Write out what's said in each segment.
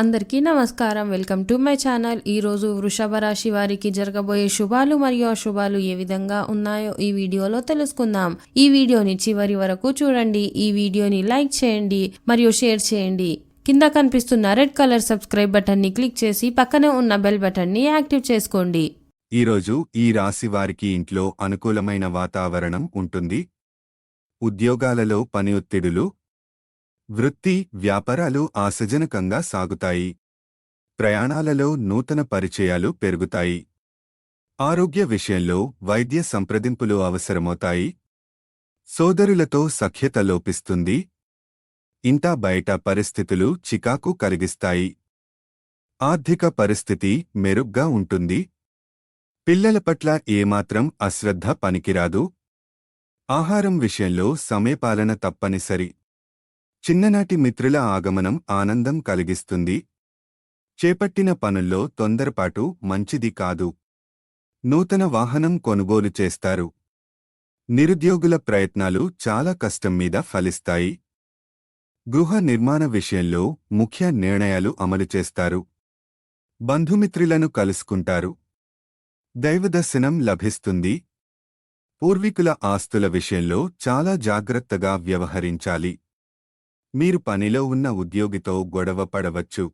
అందరికీ నమస్కారం. Welcome to my channel. ఈ రోజు వృషభ రాశి వారికి జరగబోయే శుభాలు మరియు అశుభాలు ఏ విధంగా ఉన్నాయో ఈ వీడియోలో తెలుసుకుందాం. ఈ వీడియోని చివరి వరకు చూడండి. ఈ వీడియోని లైక్ చేయండి మరియు షేర్ చేయండి. కింద కనిపిస్తున్న రెడ్ కలర్ సబ్స్క్రైబ్ బటన్ని క్లిక్ చేసి పక్కనే ఉన్న బెల్ బటన్ని యాక్టివ్ చేసుకోండి. ఈరోజు ఈ రాశి వారికి ఇంట్లో అనుకూలమైన వాతావరణం ఉంటుంది. ఉద్యోగాలలో పని ఒత్తిడులు వృత్తి వ్యాపారాలు ఆశజనకంగా సాగుతాయి. ప్రయాణాలలో నూతన పరిచయాలు పెరుగుతాయి. ఆరోగ్య విషయంలో వైద్య సంప్రదింపులు అవసరమవుతాయి. సోదరులతో సఖ్యత లోపిస్తుంది. ఇంటా బయట పరిస్థితులు చికాకు కలిగిస్తాయి. ఆర్థిక పరిస్థితి మెరుగ్గా ఉంటుంది. పిల్లల పట్ల ఏమాత్రం అశ్రద్ధ పనికిరాదు. ఆహారం విషయంలో సమయపాలన తప్పనిసరి. చిన్ననాటి మిత్రుల ఆగమనం ఆనందం కలిగిస్తుంది. చేపట్టిన పనుల్లో తొందరపాటు మంచిది కాదు. నూతన వాహనం కొనుగోలు చేస్తారు. నిరుద్యోగుల ప్రయత్నాలు చాలా కష్టం మీద ఫలిస్తాయి. గృహ నిర్మాణ విషయంలో ముఖ్య నిర్ణయాలు అమలు చేస్తారు. బంధుమిత్రులను కలుసుకుంటారు. దైవదర్శనం లభిస్తుంది. పూర్వీకుల ఆస్తుల విషయంలో చాలా జాగ్రత్తగా వ్యవహరించాలి. మీరు పనిలో ఉన్న ఉద్యోగితో గొడవ పడవచ్చు.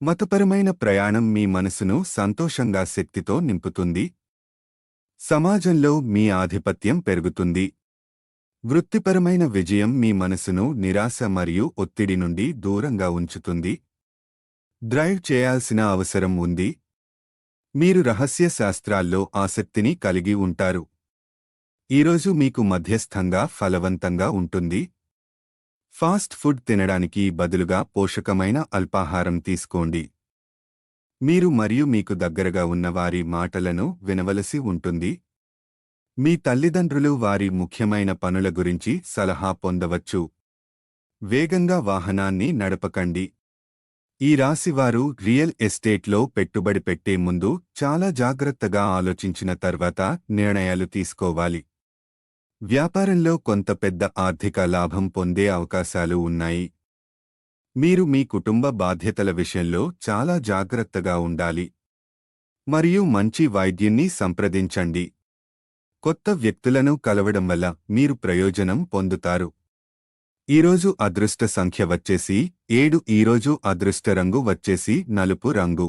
మతపరమైన ప్రయాణం మీ మనసును సంతోషంగా శక్తితో నింపుతుంది. సమాజంలో మీ ఆధిపత్యం పెరుగుతుంది. వృత్తిపరమైన విజయం మీ మనసును నిరాశ మరియు ఒత్తిడి నుండి దూరంగా ఉంచుతుంది. డ్రైవ్ చేయాల్సిన అవసరం ఉంది. మీరు రహస్య శాస్త్రాల్లో ఆసక్తిని కలిగి ఉంటారు. ఈరోజు మీకు మధ్యస్థంగా ఫలవంతంగా ఉంటుంది. ఫాస్ట్ ఫుడ్ తినడానికి బదులుగా పోషకమైన అల్పాహారం తీసుకోండి. మీరు మరియు మీకు దగ్గరగా ఉన్న వారి మాటలను వినవలసి ఉంటుంది. మీ తల్లిదండ్రులు వారి ముఖ్యమైన పనుల గురించి సలహా పొందవచ్చు. వేగంగా వాహనాన్ని నడపకండి. ఈ రాశివారు రియల్ ఎస్టేట్లో పెట్టుబడి పెట్టే ముందు చాలా జాగ్రత్తగా ఆలోచించిన తర్వాత నిర్ణయాలు తీసుకోవాలి. వ్యాపారంలో కొంత పెద్ద ఆర్థిక లాభం పొందే అవకాశాలు ఉన్నాయి. మీరు మీ కుటుంబ బాధ్యతల విషయంలో చాలా జాగ్రత్తగా ఉండాలి. మరియు మంచి వైద్యున్ని సంప్రదించండి. కొత్త వ్యక్తులను కలవడం వల్ల మీరు ప్రయోజనం పొందుతారు. ఈరోజు అదృష్ట సంఖ్య వచ్చేసి ఏడు ఈరోజు అదృష్ట రంగు వచ్చేసి నలుపు రంగు.